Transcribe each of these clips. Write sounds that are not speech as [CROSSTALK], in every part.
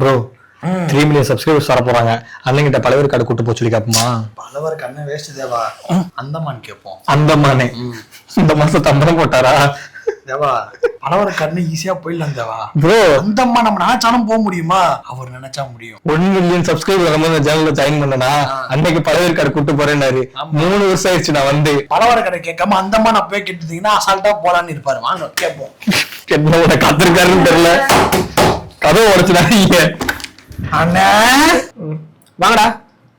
Bro three million subscribers வர போறாங்க. அண்ணங்கிட்ட பலவர் கடை கூட்டு போச்சு கேப்போமா பலவர் கண்ணை வேஸ்ட் தேவா. அந்தமான் கேட்போம். அந்தமானே. இந்த மாசம் தம்பரம் போட்டாரா? தேவா பலவர் கண்ணு ஈஸியா போயிடலாம் தேவா. ப்ரோ அந்தம்மா நம்ம நினைச்சாலும் போக முடியுமா? அவர் நினைச்சா முடியும். ஒன் மில்லியன் சப்ஸ்கிரைபர் வரும்போது அந்த சேனல்ல ஜாயின் பண்ணனா அன்னைக்கு பலவர் கடை கூட்டு போறேன்னாரு. மூணு வருஷம் ஆயிடுச்சு நான் வந்து. பலவர் கடை கேட்காம அந்தம்மா நான் போய் கேட்டுட்டீங்கன்னா அசால்ட்டா போலான்னு இருப்பாரு. வாங்க கேட்போம். என்ன காத்திருக்காருன்னு தெரியல. கதவை உடைச்சுடாதீங்க. அண்ணே. வாங்கடா.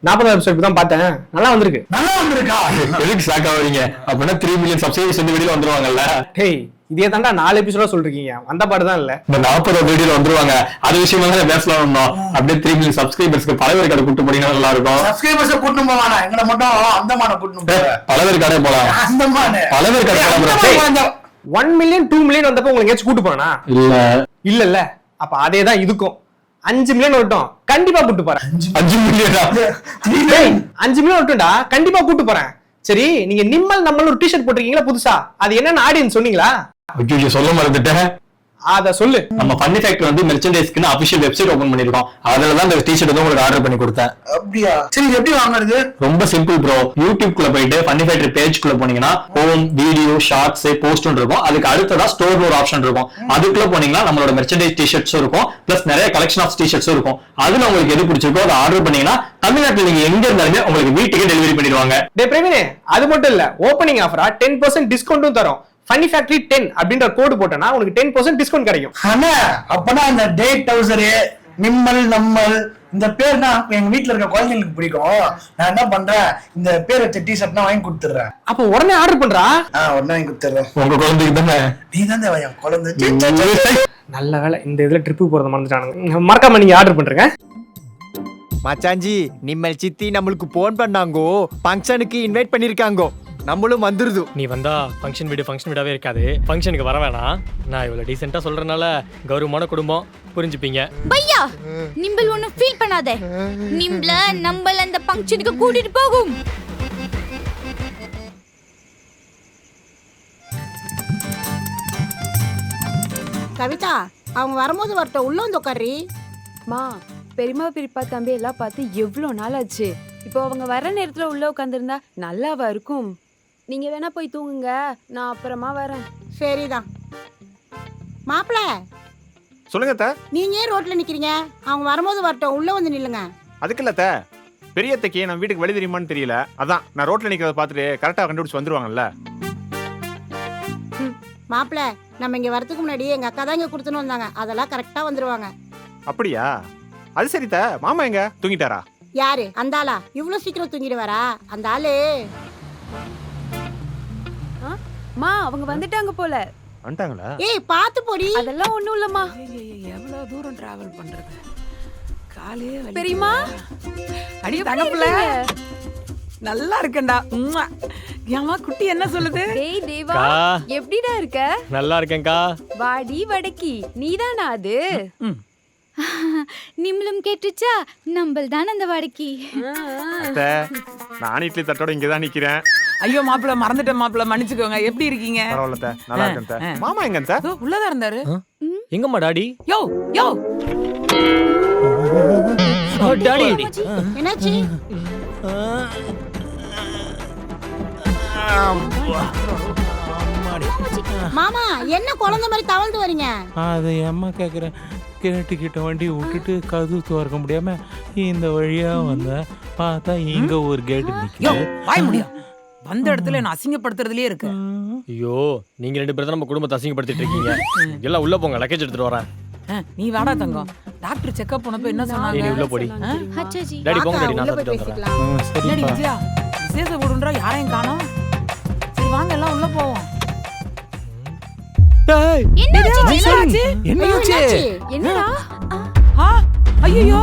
நாற்பது எபிசோட் தான் பார்த்தேன். நல்லா வந்திருக்கு. நல்லா வந்திருக்கா? எதுக்கு ஷாக் ஆவறீங்க அப்படின்னா த்ரீ மில்லியன் சப்ஸ்கிரைபர்ஸ் வந்து வெளியில வந்துருவாங்கல்ல. டேய் இதே தாண்டா நாலு எபிசோட சொல்றீங்க வந்த பாடு தான் இல்ல. இந்த நாற்பது வீடியோல வந்துருவாங்க. அது விஷயமா தான் பேசலாம் இருந்தோம் அப்படியே த்ரீ மில்லியன் சப்ஸ்கிரைபர்ஸ்க்கு பலவர் கடை கூட்டு போனீங்கன்னா நல்லா இருக்கும். சப்ஸ்கிரைபர்ஸ் கூட்டணும் போவானா? எங்களை மட்டும் அந்தமான கூட்டணும் போற பலவர் கடை போலாம். அந்தமான. பலவர் கடை போலாம். ஒன் மில்லியன் டூ மில்லியன் வந்தப்போ உங்களுக்கு எங்கேயாச்சும் கூட்டு போனா இல்ல. இல்ல இல்ல. அப்ப அதே தான் இதுக்கும். அஞ்சு மில்லியன் வரட்டும். கண்டிப்பா கூட்டு போறேன். அஞ்சு மில்லியனா அஞ்சு மில்லியன் வரட்டும்டா. கண்டிப்பா கூட்டு போறேன். சரி நீங்க நிம்மல் நம்மள் ஒரு டிஷர்ட் போட்டிருக்கீங்களா புதுசா? அது என்னன்னு ஆடியன்ஸ் சொன்னீங்களா? சொல்ல மறந்துட்டேன். அத சொல்லு. நம்ம ஃபன்னி ஃபேக்டரி வந்து மெர்ச்சன்டைஸ்க்கு அபிஷியல் வெப்சைட் ஓபன் பண்ணிருக்கோம். அதுல தான் இந்த டிஷர்ட் வந்து உங்களுக்கு ஆர்டர் பண்ணி கொடுத்தேன். அப்படியா? சரி இது எப்படி வாங்குறது ரொம்ப சிம்பிள் ப்ரோ யூடியூப் குள்ள போயிட்டு ஃபன்னி ஃபேக்டரி பேஜ் குள்ள போனீங்கன்னா ஹோம் வீடியோ ஷார்ட்ஸ் போஸ்ட் இருக்கும். அதுக்கு அடுத்ததா ஸ்டோர் ஒரு ஆப்ஷன் இருக்கும். அதுக்குள்ள போனீங்கன்னா நம்மளோட மெர்ச்சன்டைஸ் டிஷர்ட்ஸும் இருக்கும். பிளஸ் நிறைய கலெக்ஷன் ஆஃப் டிஷர்ட்ஸும் இருக்கும். அதுல உங்களுக்கு எது பிடிச்சிருக்கோ அதை ஆர்டர் பண்ணீங்கன்னா தமிழ்நாட்டுல நீங்க எங்க இருந்தாலுமே உங்களுக்கு வீட்டுக்கே டெலிவரி பண்ணிடுவாங்க. டே பிரவீனே அது மட்டும் இல்ல ஓப்பனிங் ஆஃபரா டென் பர்சன்ட் டிஸ்கவுண்ட்டும் தரும். ஃபன்னி ஃபேக்டரி டென் அப்படின்ற கோடு போட்டனா உனக்கு டென் பர்சன்ட் டிஸ்கவுண்ட் கிடைக்கும். அண்ணா அப்பனா இந்த டேட் டவுசரு நிம்மல் நம்மல் இந்த பேர்னா எங்க வீட்ல இருக்க குழந்தைங்களுக்கு பிடிக்கும். நான் என்ன பண்றேன்? இந்த பேர் வச்ச டிஷர்ட்னா வாங்கி கொடுத்துறேன் அப்ப உடனே ஆர்டர் பண்றா? ஆ உடனே வாங்கி கொடுத்துறேன் உங்க குழந்தைக்கு தானே? நீ தான் என் குழந்தை. நல்ல வேலை இந்த இதுல ட்ரிப்பு போறத மறந்துட்டானுங்க. மறக்காம நீங்க ஆர்டர் பண்றீங்க. மச்சாஞ்சி நிம்மல் சித்தி நம்மளுக்கு போன் பண்ணாங்கோ. ஃபங்க்ஷனுக்கு இன்வைட் பண்ணிருக்காங்கோ. நம்மளும் வந்துருது. நீ வந்தா ஃபங்க்ஷன் வீடு ஃபங்க்ஷன் வீடாவே இருக்காது. ஃபங்க்ஷனுக்கு வர வேணாம். நான் இவ்வளவு டீசெண்டா சொல்றதுனால கௌரவமான குடும்பம். புரிஞ்சுப்பீங்க. பையா நிம்பல் ஒண்ணும் ஃபீல் பண்ணாத. நிம்பல நம்மள அந்த ஃபங்க்ஷனுக்கு கூட்டிட்டு போகும். கவிதா அவங்க வரும்போது வரட்டும். உள்ள வந்து உட்காரி மா பெரியம்மா பெரியப்பா தம்பி எல்லாம் பார்த்து எவ்வளோ நாள் ஆச்சு? இப்போ அவங்க வர நேரத்துல உள்ள உட்காந்துருந்தா நல்லாவா இருக்கும்? நீங்க வேணா போய் தூங்குங்க. நான் அப்புறமா வரேன். சரிதான். மாப்பிள! சொல்லுங்க அத்தை. நீங்க ஏன் ரோட்ல நிக்கிறீங்க? அவங்க வரும்போது வரட்டும். உள்ள வந்து நில்லுங்க. அதுக்கு இல்ல அத்தை. பெரிய அத்தைக்கு நம்ம வீட்டுக்கு வழி தெரியுமான்னு தெரியல. அதான் நான் ரோட்ல நிக்கிறத பார்த்துட்டு கரெக்டா கண்டுபிடிச்சு வந்துருவாங்கல்ல. மாப்பிள நம்ம இங்க வரதுக்கு முன்னாடி எங்க அக்கா தான் இங்க கொடுத்துன்னு வந்தாங்க. அதெல்லாம் கரெக்டா வந்துருவாங்க. அப்படியா? அது சரி அத்தை. மாமா எங்க? தூங்கிட்டாரா? யாரு? அந்த ஆளா? இவ்வளவு சீக்கிரம் தூங்கிடுவாரா? அந்த ஆளு. மா அவங்க வந்துட்டாங்க போல. வந்துட்டாங்களா? ஏய் பாத்து போடி. அதெல்லாம் ஒண்ணும் இல்லம்மா. எவ்வளவு தூரம் டிராவல் பண்றது? காலே வலி பெரியம்மா. அடி தங்கப்புல. இருக்கீங்க? நல்லா இருக்கேன்டா. உம்மா. ஏம்மா குட்டி என்ன சொல்லுது? டேய் தேவா கா எப்படிடா இருக்க? நல்லா இருக்கேன்க்கா. வாடி வடக்கி. நீதானா அது? [LAUGHS] நிம்மலும் கேட்டுச்சா? நம்மள் தான் அந்த வடக்கி. அத்தை நான் இட்லி தட்டோட இங்க தான் நிக்கிறேன். ஐயோ மாப்பிள்ள மறந்துட்டேன் மாப்பிள்ள. மன்னிச்சுக்கோங்க. எப்படி இருக்கீங்க? பரவாயில்ல நல்லா இருக்கேன். மாமா எங்க அதோ உள்ளதா இருந்தாரு. எங்கம்மா டாடி? யோ யோ! டாடி. என்னாச்சு? மாமா என்ன குழந்தை மாதிரி தவழ்ந்து வரீங்க? அது ஏம்மா கேட்குறேன் கேட்டுக்கிட்ட வண்டி விட்டுட்டு கதவு திறக்க முடியாம இந்த வழியா வந்தேன் பார்த்தா இங்க ஒரு கேட்டு யோ நிக்குது வந்த இடத்துல என்ன அசிங்கப்படுத்துறதுலயே இருக்கு. ஐயோ நீங்க ரெண்டு பேரும் தான் நம்ம குடும்பத்தை அசிங்கப்படுத்திட்டு இருக்கீங்க. எல்லாம் உள்ள போங்க லக்கேஜ் எடுத்துட்டு வரேன். நீ வாடா தங்கம். டாக்டர் செக்அப் பண்ணப்ப என்ன நீ சொன்னாங்க உள்ள போடி. டாடி போங்க டாடி நான் ம், என்னடி சரிப்பா விஜயா? விசேஷ விடுன்றா யாரையும் காணோம்? சரி வாங்க எல்லாம் உள்ள போவோம். என்னாச்சு? என்னடா? ஐயோ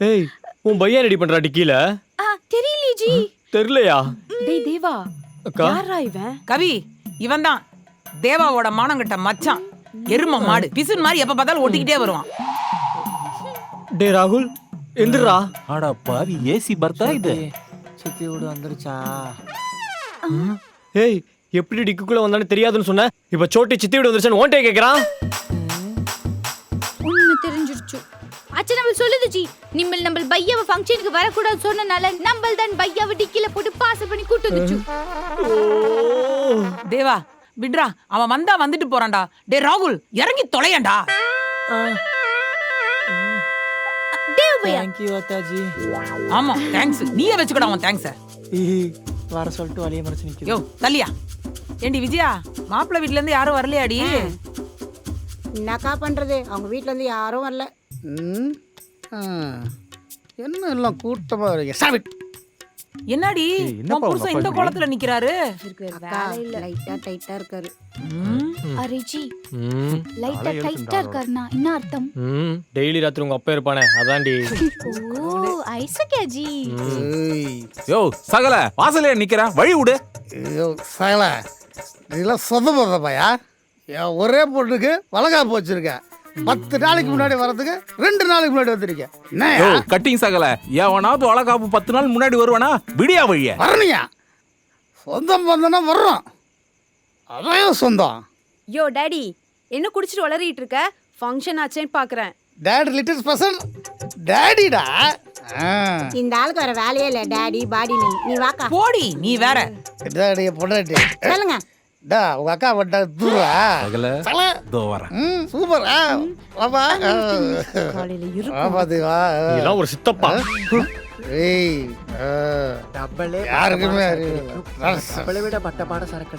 ஏய் உன் பையன் ரெடி பண்றாடி கீழே. ஆ, தெரியலையே ஜி. தெரியலையா டேய் தேவா. அக்கா. யாரா இவன்? கவி இவன் தான் தேவாவோட மானங்கிட்ட மச்சான். எரும மாடு. பிசுன் மாதிரி எப்ப பார்த்தாலும் ஒட்டிக்கிட்டே வருவான். டே ராகுல் எந்திரா. ஆடா பாவி ஏசி பர்த்தா இது? சித்தி வீடு வந்துருச்சா? ஏய் எப்படி டிக்குக்குள்ள வந்தானு தெரியாதுன்னு சொன்ன? இப்ப சோட்டி சித்தி வீடு வந்துருச்சுன்னு ஓன்ட்டே கேக்குறான். நம்ம சொல்லுது ஜி நிம்மல் நம்ம பையாவை ஃபங்க்ஷனுக்கு வரக்கூடாது சொன்னனால நம்மள் தான் பையாவை டிக்கில போட்டு பாஸ் பண்ணி கூட்டு வந்துச்சு. தேவா விட்ரா அவன் வந்தா வந்துட்டு போறான்டா. டே ராகுல் இறங்கி தொலையண்டா தேங்க்யூ அத்தாஜி. ஆமா தேங்க்ஸ் நீயே வச்சுக்கடா அவன் தேங்க்ஸ் வர சொல்லிட்டு வழிய மறைச்சு நிக்குது. யோ தள்ளியா. ஏண்டி விஜயா மாப்பிள்ளை வீட்ல இருந்து யாரும் வரலையாடி? என்னக்கா பண்றது? அவங்க வீட்ல இருந்து யாரும் வரல. ம். ஆ. என்ன எல்லாம் கூட்டமா இருக்கு சாமி. என்னடி? உன் புருஷன் இந்த கோலத்துல நிக்கிறாரு. லைட்டா டைட்டா இருக்காரு. அரே ஜி ம். லைட்டா டைட்டா. இருக்காருனா என்ன அர்த்தம்? ம். டெய்லி ராத்திரி உங்க அப்பா இருப்பானே? அதான்டி. ஓ ஐசக்கியா ஜி. யோ சகல. வாசலே நிக்கிற? வழி விடு. ஐயோ சகல. இதெல்லாம் சொந்த போடுறப்பாயா என் ஒரே பொண்ணுக்கு வளகாப்பு வச்சிருக்கேன் பத்து நாளைக்கு முன்னாடி வர்றதுக்கு ரெண்டு நாளைக்கு முன்னாடி வந்திருக்கேன். யோ என்ன கட்டிங் சகல. எவனாவது வளகாப்பு பத்து நாள் முன்னாடி வருவானா? விடியா வழிய. வரணியா சொந்தம் பந்தம்னா வர்றோம். அதான் சொந்தம். யோ டாடி என்ன குடிச்சிட்டு வளரிட்டு இருக்க? ஃபங்க்ஷன் ஆச்சேன்னு பாக்குறேன். டேடி லிட்டில் பர்சன் டேடிடா இந்த ஆளுக்கு வர வேலையே இல்ல டாடி பாடி நீ வாக்கா. போடி நீ வேற. டேடி பொண்டாட்டி? சொல்லுங்க. டா உங்க அக்கா பட்டா தூரா தோ வரேன். சூப்பர். ஆமா ஆமா தேவா ஒரு சித்தப்பா. ஏய் டப்பளே யாருக்குமே அறிவு டப்பளே விட பட்ட பாட சரக்கு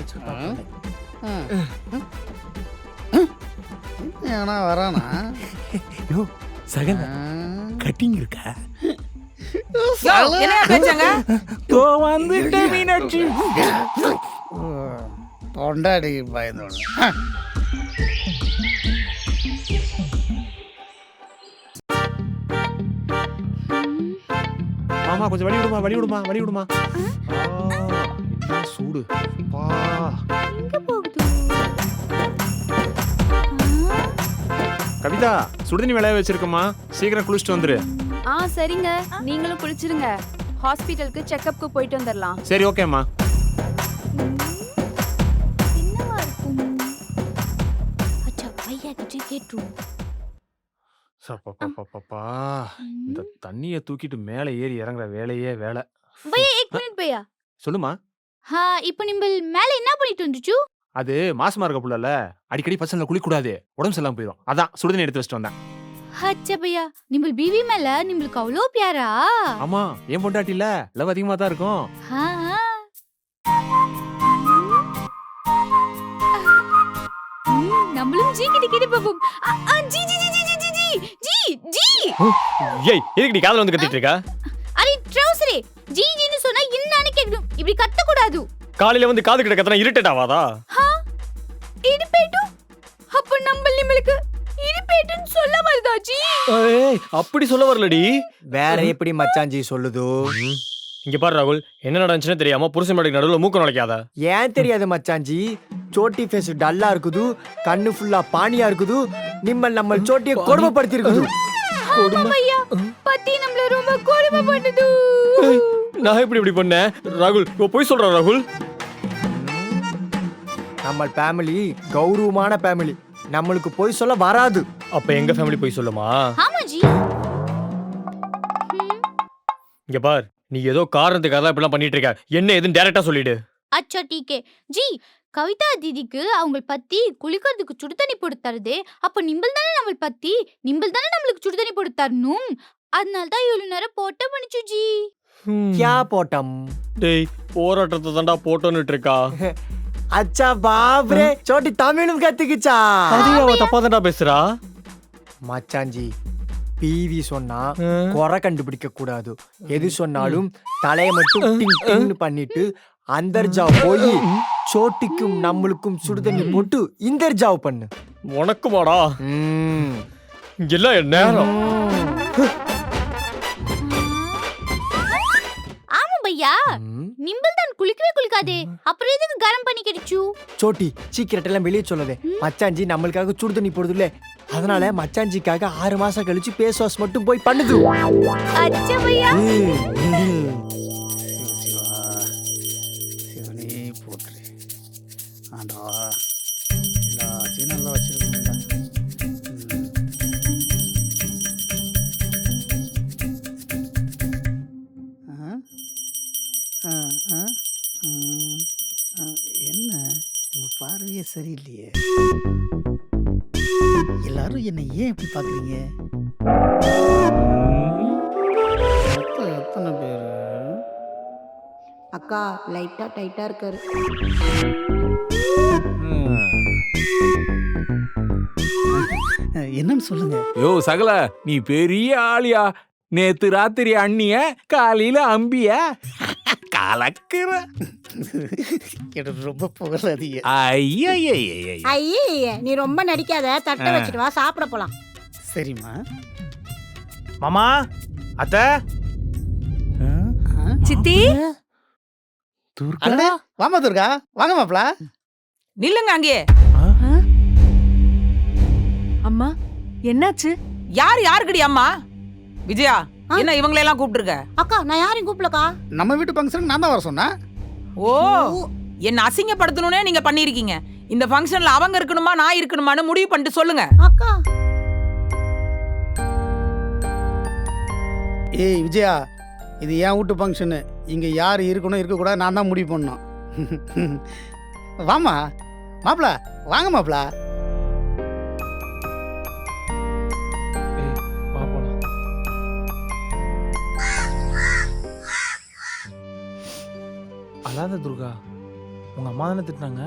கட்டிங் இருக்கா? என்ன தோ வந்துட்ட பொண்டாடி பயந்தோட மாமா கொஞ்சம் வழி விடுமா வழி விடுமா வழி விடுமா சூடு பா எங்க போகுது கவிதா சுடுதண்ணி விளைய வச்சிருக்கமா சீக்கிரம் குளிச்சுட்டு வந்துரு ஆ சரிங்க நீங்களும் குளிச்சிருங்க ஹாஸ்பிட்டலுக்கு செக்கப்க்கு போயிட்டு வந்துடலாம் சரி ஓகேம்மா சப்பப்பப்பப்பா. இந்த தண்ணிய தூக்கிட்டு மேலே ஏறி இறங்குற வேலையே வேலை பையா एक मिनट பையா சொல்லுமா ஹா இப்போ நிம்பல் மேல என்ன பண்ணிட்டு வந்துச்சு அது மாசமா இருக்க புள்ளல அடிக்கடி பசங்களை குளிக்கூடாது உடம்பு சரியில்லாம போயிடும் அதான் சுடுதண்ணி எடுத்து வச்சுட்டு வந்தேன் அச்சா பையா நிம்பல் பிவி மேல நிம்பலுக்கு அவ்வளோ பியாரா ஆமா என் பொண்டாட்டி இல்ல லவ் அதிகமா தான் இருக்கும் ஹா ஹா. ம், நம்மளும் ஜி கிட்ட கேட்டு பாப்போம் அ, அ, G G G G G G G G. G ஏய் எதுக்கு நீ காதுல வந்து கத்திட்டு இருக்க? அரே ட்ரௌசரே ஜி ஜின்னு சொன்னா என்னன்னு கேட்கணும். இப்படி கத்த கூடாது காலையில வந்து காது கிட்ட கத்தனா இரிட்டேட் ஆவாதா? ஹா? இடிப்பேட்டு அப்ப நம்ம நிம்மளுக்கு இடிப்பேட்டுன்னு சொல்ல வருதா ஜி? ஏய் அப்படி சொல்ல வரலடி. வேற எப்படி மச்சாஞ்சி சொல்லுதோ? இங்க பாரு ராகுல் என்ன நடந்துச்சுன்னு தெரியாம புருஷன் மேடைக்கு நடுவுல மூக்க நுழைக்காத. ஏன் தெரியாது மச்சாஞ்சி சோட்டி ஃபேஸ் டல்லா இருக்குது கண்ணு ஃபுல்லா பானியா இருக்குது நிம்மல் நம்ம சோட்டியை கொடுமைப்படுத்தி இருக்குது பத்தி நம்மள ரொம்ப கொடுமை பண்ணுது நான் எப்படி இப்படி பண்ணேன்? ராகுல் இப்போ போய் சொல்ற ராகுல்? நம்ம ஃபேமிலி கௌரவமான ஃபேமிலி நம்மளுக்கு போய் சொல்ல வராது. அப்ப எங்க ஃபேமிலி போய் சொல்லுமா? ஆமா ஜி இங்க பார் நீ ஏதோ காரணத்துக்காக தான் இப்படிலாம் பண்ணிட்டு இருக்க. என்ன எதுன்னு டைரக்டா சொல்லிடு. அச்சா டீகே ஜி கவிதா தீதிக்கு அவங்க பத்தி குளிக்கிறதுக்கு சுடு தண்ணி போட்டு தருதே. அப்ப நிம்பல் தானே நம்ம பத்தி? நிம்பல் தானே நம்மளுக்கு சுடு தண்ணி போட்டு தரணும்? அதனால தான் இவ்வளவு நேரம் போட்ட பண்ணிச்சு ஜி கியா போட்டம்? டேய் போராட்டத்தை தாண்டா போட்டோன்னுட்டு இருக்கா [LAUGHS] அச்சா பாப்ரே சோட்டி தமிழும் கத்துக்குச்சா? அதையும் அவ தப்பா தாண்டா பேசுறா? மச்சாஞ்சி பிவி சொன்னா. குறை கண்டுபிடிக்க கூடாது. எது சொன்னாலும் தலைய மட்டும் டிங் டிங்னு பண்ணிட்டு அந்தர்ஜாவ் போய் சோட்டிக்கும் நம்மளுக்கும் சுடுதண்ணி போட்டு இந்தர்ஜாவ் பண்ணு. உனக்குமாடா. ம். எல்லாம் என் நேரம். ஆமா பையா. நிம்பிள் தான் குளிக்கவே குளிக்காதே. அப்புறம் எதுக்கு கரம் பண்ணி கிடைச்சு? சோட்டி சீக்கிரட் எல்லாம் வெளியே சொல்லாதே மச்சாஞ்சி நம்மளுக்காக சுடு தண்ணி போடுதுல்ல. அதனால மச்சாஞ்சிக்காக ஆறு மாசம் கழிச்சு பேஸ் வாஷ் மட்டும் போய் பண்ணுது. அச்சா பையா. சரியில்லையே. எல்லாரும் என்னை ஏன் இப்படி பாக்குறீங்க மொத்தம் எத்தனை பேர்? அக்கா லைட்டா டைட்டா இருக்காரு. என்னன்னு சொல்லுங்க. யோ சகல நீ பெரிய ஆளியா? நேத்து ராத்திரி அண்ணிய காலையில அம்பிய. கலக்குற எனக்கு ரொம்ப புகழாதீங்க ஐயய்யய்ய ஐயே நீ ரொம்ப நடிக்காத தட்டை. வச்சுட்டு வா சாப்பிட போலாம் சரிம்மா மாமா அத்தை சித்தி அடடே, வாமா துர்கா வாங்க மாப்ள நில்லுங்க அங்கே அம்மா என்னாச்சு யார் யாருக்குடி அம்மா விஜயா என்ன இவங்களெல்லாம் கூப்பிட்டுருக்க? அக்கா நான் யாரையும் கூப்பிடலக்கா? நம்ம வீட்டு ஃபங்க்ஷனுக்கு நான் தான் வர சொன்னேன். ஓ என்ன அசிங்கப்படுத்தணும்னே நீங்க பண்ணிருக்கீங்க இந்த ஃபங்க்ஷன்ல அவங்க இருக்கணுமா நான் இருக்கணுமான்னு முடிவு பண்ணிட்டு சொல்லுங்க. அக்கா. ஏய் விஜயா இது என் வீட்டு ஃபங்க்ஷனு இங்கே யார் இருக்கணும் இருக்கக்கூடாது நான் தான் முடிவு பண்ணணும். [LAUGHS] வாமா மாப்ள வாங்க மாப்ள அழாத துர்கா உங்க அம்மா தானே திட்டினாங்க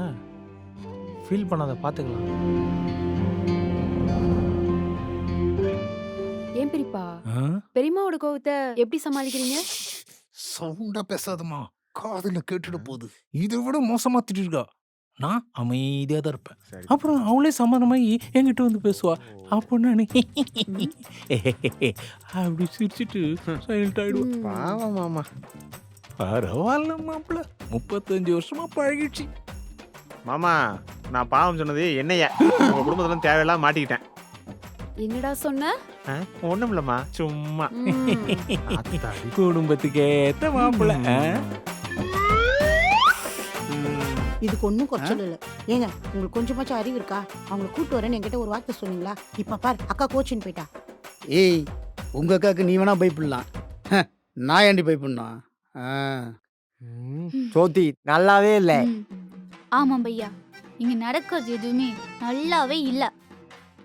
ஃபீல் பண்ணாத பாத்துக்கலாம் ஏன் பெரியப்பா பெரியம்மாவோட கோவத்தை எப்படி சமாளிக்கிறீங்க சவுண்டா பேசாதம்மா காதுல கேட்டுட போகுது இதை விட மோசமா திட்டிருக்கா நான் அமைதியா தான் இருப்பேன் அப்புறம் அவளே சமாதானமாயி என்கிட்ட வந்து பேசுவா அப்போ நான் அப்படி சிரிச்சிட்டு சைலண்ட் ஆயிடுவேன் பாவம் மாமா பரவாயில்ல மாப்பிள்ள. முப்பத்தஞ்சு வருஷமா பழகிடுச்சு. மாமா நான் பாவம் சொன்னது என்னைய. உங்க குடும்பத்துல தேவையில்லாம மாட்டிக்கிட்டேன். என்னடா சொன்ன? ஒண்ணும் இல்லம்மா சும்மா. குடும்பத்துக்கு ஏத்த மாப்பிள்ள இதுக்கு ஒன்றும் குறைச்சல் இல்லை ஏங்க உங்களுக்கு கொஞ்சமாச்சும் அறிவு இருக்கா? அவங்களை கூட்டு வரேன்னு என்கிட்ட ஒரு வார்த்தை சொன்னீங்களா? இப்ப பார் அக்கா கோச்சின்னு போயிட்டா. ஏய் உங்க அக்காவுக்கு நீ வேணா பயப்படலாம். ஹ, நான் ஏண்டி பயப்படணும்? ஆ. ம், சோத்தி நல்லாவே இல்ல. ம். ஆமாம் பையா. இங்க நடக்கிறது எதுவுமே நல்லாவே இல்ல.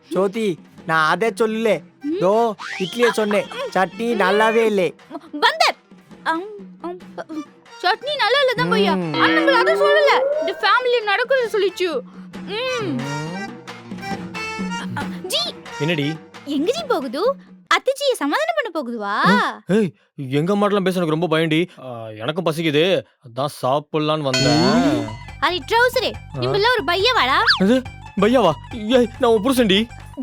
சோத்தி நான் அதை சொல்லல. தோ இட்லிய சொன்னேன். சட்னி நல்லாவே இல்லை. பந்தர் அம், அம், ப- சட்னி நல்லா இல்ல தான் பையா. ம். அண்ணன் அதை சொல்லல. இந்த ஃபேமிலி நடக்கிறது சொல்லிச்சு. ம். ஜி. என்னடி? எங்க ஜி போகுது? அத்திச்சியை சமாதானம் பண்ண போகுதுவா? ஏய் எங்க அம்மாட்டெல்லாம் பேச எனக்கு ரொம்ப பயண்டி எனக்கும் பசிக்குது. அதான் சாப்பிடலான்னு வந்தேன். அது ட்ரௌசரே நிம்பல்ல ஒரு பையவாடா இது பையாவா? ஏய் நான் உன் புருஷன்டி.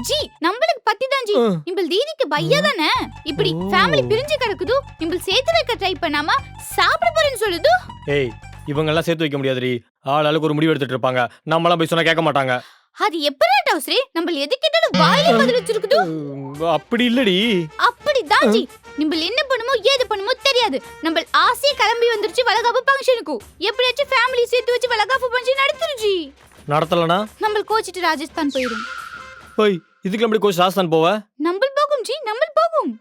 ஜி நம்மளுக்கு பத்தி தான் ஜி. நிம்பல் தீதிக்கு பையா தானே? இப்படி ஃபேமிலி பிரிஞ்சு கிடக்குது. நிம்பல் சேர்த்து வைக்க ட்ரை பண்ணாம சாப்பிட போறேன்னு சொல்லுது. ஏய் இவங்க எல்லாம் சேர்த்து வைக்க முடியாதுடி. ஆள் ஆளுக்கு ஒரு முடிவு எடுத்துட்டு இருப்பாங்க. நம்மளாம் போய் சொன்னா கேட்க மாட்டாங்க. அது எப்படி டவுசரே நம்ம எது கேட்டாலும் வாயில பதில் வச்சிருக்குது? அப்படி இல்லடி. அப்படிதான் ஜி. நிம்பல் என்ன பண்ணுமோ ஏது பண்ணுமோ தெரியாது. நம்ம ஆசையே கிளம்பி வந்துருச்சு வளகாப்பு ஃபங்க்ஷனுக்கு எப்படியாச்சும் ஃபேமிலி சேர்த்து வச்சு வளகாப்பு ஃபங்க்ஷன் நடத்துரு ஜி. நடத்தலனா? நம்ம கோச்சிட்டு ராஜஸ்தான் போயிடும் போய் இதுக்கு எப்படி கோச் ராஜஸ்தான் போவ? நம்ம போகும் ஜி நம்ம போகும்.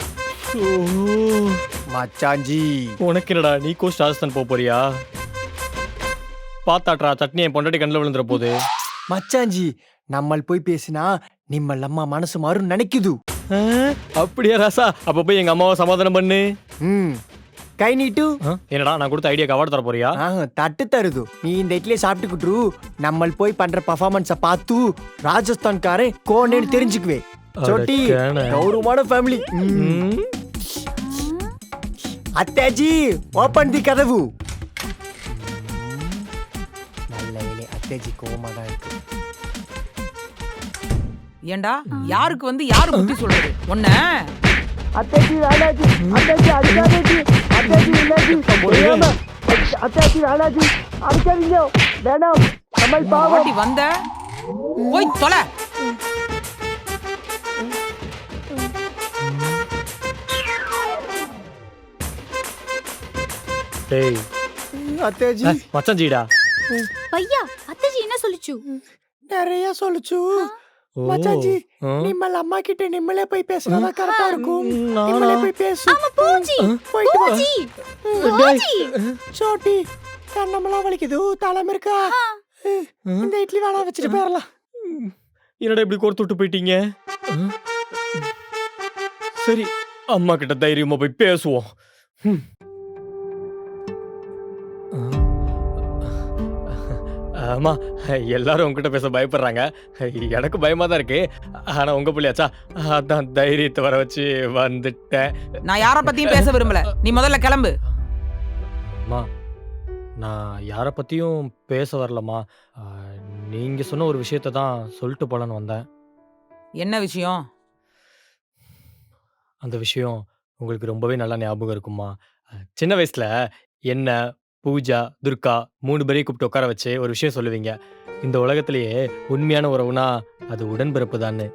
மச்சாஞ்சி உனக்கு என்னடா நீ கோச் ராஜஸ்தான் போக போறியா? பாத்தாட்ரா சட்னி என் பொண்டாட்டி கண்ணில் விழுந்துற போகுது மச்சாஞ்சி நம்மள் போய் பேசினா நிம்மல் அம்மா மனசு மாறும் நினைக்குது. அப்படியா ராசா? அப்ப போய் எங்க அம்மாவை சமாதானம் பண்ணு. ம். கை நீட்டு. என்னடா நான் கொடுத்த ஐடியாக்கு அவார்டு தர போறியா? தட்டு தருது. நீ இந்த இட்லியை சாப்பிட்டுக்கிட்டு நம்மள் போய் பண்ற பர்ஃபார்மன்ஸ பார்த்து ராஜஸ்தான்காரன் கோனேன்னு தெரிஞ்சுக்குவே சொட்டி. கௌரவமான ஃபேமிலி. அத்தாஜி ஓபன் தி கதவு. கோவமா தான் இருக்கு ஏண்டா யாருக்கு வந்து யாரு புத்தி சொல்றது? ஒன்ன அத்தாஜி வேலாஜி அத்தாஜி அடிக்காதேஜி அத்தாஜி இல்லாஜி தெரியாம அத்தாச்சி வேணாஜி அடிக்காதீங்க வேணாம். நம்ம பாவம். பாட்டி வந்த? போய் தொலை. டேய். அத்தாச்சி அஹ், மச்சான் ஜீடா. பையா அத்தாஜி என்ன சொல்லுச்சு? நிறைய சொல்லுச்சு. ஆ. நிம்மல் அம்மா கிட்ட நிம்மளே போய் பேசினா கரெக்டா இருக்கும்? நிம்மளே போய் பேசு. ஆமா பூஜி போயிட்டு வா. பூஜி பூஜி சோட்டி கண்ணமெல்லாம் வலிக்குது. தலைமை இருக்கா? இந்த இட்லி வேணா வச்சுட்டு போயிடலாம் என்னடா இப்படி கோர்த்து விட்டு போயிட்டீங்க. சரி அம்மா கிட்ட தைரியமா போய் பேசுவோம். ம். அஹ். அம்மா எல்லாரும் உங்ககிட்ட பேச பயப்படுறாங்க. எனக்கு பயமா தான் இருக்கு. ஆனா உங்க பிள்ளையாச்சா அதான் தைரியத்தை வர வச்சு வந்துட்டேன். நான் யார பத்தியும் பேச விரும்பல. நீ முதல்ல கிளம்பு. அம்மா நான் யாரை பத்தியும் பேச வரலம்மா. நீங்க சொன்ன ஒரு விஷயத்தை தான் சொல்லிட்டு போலான்னு வந்தேன். என்ன விஷயம்? அந்த விஷயம் உங்களுக்கு ரொம்பவே நல்லா ஞாபகம் இருக்குமா சின்ன வயசுல என்ன பூஜா துர்கா மூணு பேரையும் கூப்பிட்டு உட்கார வச்சு ஒரு விஷயம் சொல்லுவீங்க. இந்த உலகத்திலேயே உண்மையான உறவுனா அது உடன்பிறப்பு தான்னு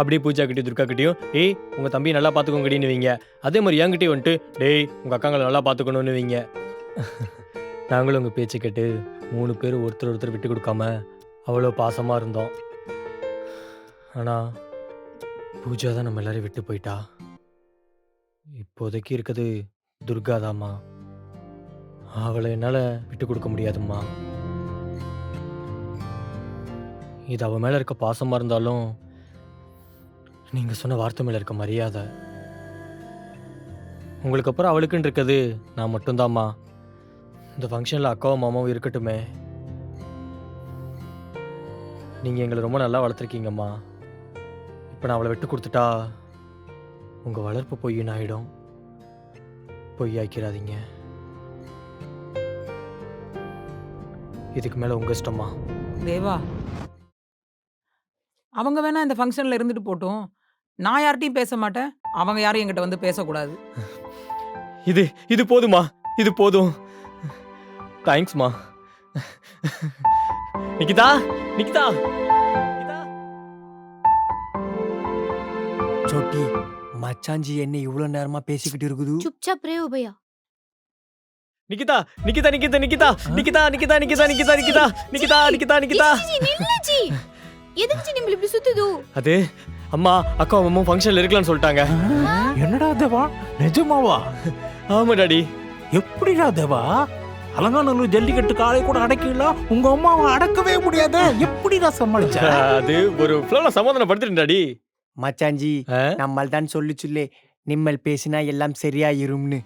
அப்படியே பூஜா கிட்டயும் துர்கா கிட்டயும் ஏய் உங்க தம்பியை நல்லா பார்த்துக்கோங்கடின்னுவீங்க அதே மாதிரி என்கிட்டயும் வந்துட்டு டேய் உங்க அக்காங்களை நல்லா பார்த்துக்கணும்னுவீங்க நாங்களும் உங்க பேச்சு கேட்டு மூணு பேர் ஒருத்தர் ஒருத்தர் விட்டு கொடுக்காம அவ்வளோ பாசமா இருந்தோம். ஆனா பூஜா தான் நம்ம எல்லாரையும் விட்டு போயிட்டா. இப்போதைக்கு இருக்குது துர்காதாம்மா. அவளை என்னால் விட்டு கொடுக்க முடியாதும்மா. இது அவள் மேலே இருக்க பாசமாக இருந்தாலும் நீங்கள் சொன்ன வார்த்தை மேலே இருக்க மரியாதை. உங்களுக்கு அப்புறம் அவளுக்குன்னு இருக்குது நான் மட்டும்தாம்மா. இந்த ஃபங்க்ஷனில் அக்காவும் மாமாவும் இருக்கட்டுமே. நீங்கள் எங்களை ரொம்ப நல்லா வளர்த்துருக்கீங்கம்மா. இப்போ நான் அவளை விட்டு கொடுத்துட்டா உங்கள் வளர்ப்பு பொய்யின் ஆகிடும் பொய்யாக்கிறாதீங்க. இதுக்கு மேலே உங்கள் இஷ்டமா? தேவா. அவங்க வேணா இந்த ஃபங்க்ஷனில் இருந்துட்டு போட்டோம். நான் யார்கிட்டையும் பேச மாட்டேன். அவங்க யாரும் எங்கிட்ட வந்து பேசக்கூடாது. இது இது போதுமா? இது போதும். தேங்க்ஸ்மா நிக்கிதா? நிக்கிதா? சோட்டி மச்சாஞ்சி என்ன இவ்வளோ நேரமாக பேசிக்கிட்டு இருக்குது? சுப்சாப் ரே உபயா. भैया நிக்கிதா நிக்கிதா நிக்கிதா நிக்கிதா நிக்கிதா நிக்கிதா நிக்கிதா நிக்கிதா நிக்கிதா நிக்கிதா நிக்கிதா நிக்கிதா. ஜி, நில்லு ஜி எதுக்கு ஜி நிம்பல் இப்படி சுத்துது? அது அம்மா அக்கா அம்மா ஃபங்க்ஷன்ல இருக்கலாம்னு சொல்லிட்டாங்க. என்னடா தேவா? நிஜமாவா? ஆமா டாடி. எப்படிடா தேவா? அலங்காநல்லூர் ஜல்லிக்கட்டு காலை கூட அடக்கில உங்க அம்மாவை அடக்கவே முடியாத. எப்படிடா சமாளிச்ச? அது ஒரு ஃப்ளோல சமாதானப்படுத்திட்டேன் டாடி. மச்சாஞ்சி ஆ? நம்மள் தான் சொல்லுச்சுல்லே நிம்மல் பேசினா எல்லாம் சரியாயிரும்னு.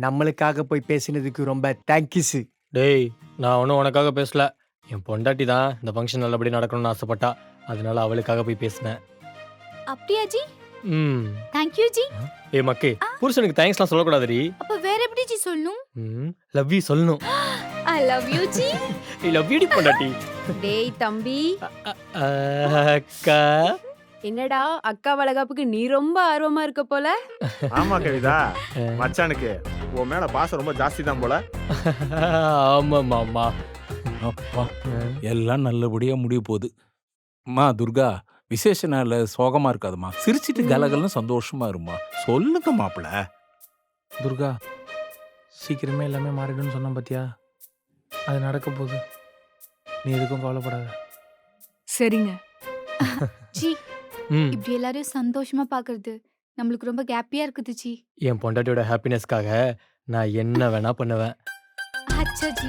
நம்மளுக்காக போய் பேசினதுக்கு ரொம்ப தேங்க்யூஸ் டேய் நான் ஒன்றும் உனக்காக பேசல. என் பொண்டாட்டி தான் இந்த ஃபங்க்ஷன் நல்லபடியா நடக்கணும்னு ஆசைப்பட்டா. அதனால அவளுக்காக போய் பேசினேன். அப்படியா ஜி? ம். Thank you ji. ஏ மக்கே புருஷனுக்கு தேங்க்ஸ்லாம் சொல்லக்கூடாதுடி. அப்ப வேற எப்படி ஜி சொல்லணும்? ம் லவ் யூ சொல்லணும். I love you G. I love you பொண்டாட்டி. [LAUGHS] டேய் தம்பி. அக்கா. என்னடா அக்கா வளகாப்புக்கு நீ ரொம்ப ஆர்வமா இருக்க போல? ஆமா கவிதா. மச்சானுக்கு உன் மேல பாசம் ரொம்ப ஜாஸ்தி தான் போல. ஆமா மாமா அப்பா எல்லாம் நல்லபடியா முடிய போகுது. அம்மா துர்கா விசேஷ நாள்ல சோகமா இருக்காதும்மா. சிரிச்சிட்டு கலகலன்னு சந்தோஷமா இருமா சொல்லுங்க மாப்பிள துர்கா சீக்கிரமே எல்லாமே மாறிடும்னு சொன்னேன் பாத்தியா? அது நடக்க போகுது. நீ எதுக்கும் கவலைப்படாத. சரிங்க. [LAUGHS] ஜி ம். இப்படி எல்லாரையும் சந்தோஷமா பாக்குறது நம்மளுக்கு ரொம்ப ஹாப்பியா இருக்குது ஜி. என் பொண்டாட்டியோட ஹாப்பினஸ்க்காக நான் என்ன வேணா பண்ணுவேன். அச்சா ஜி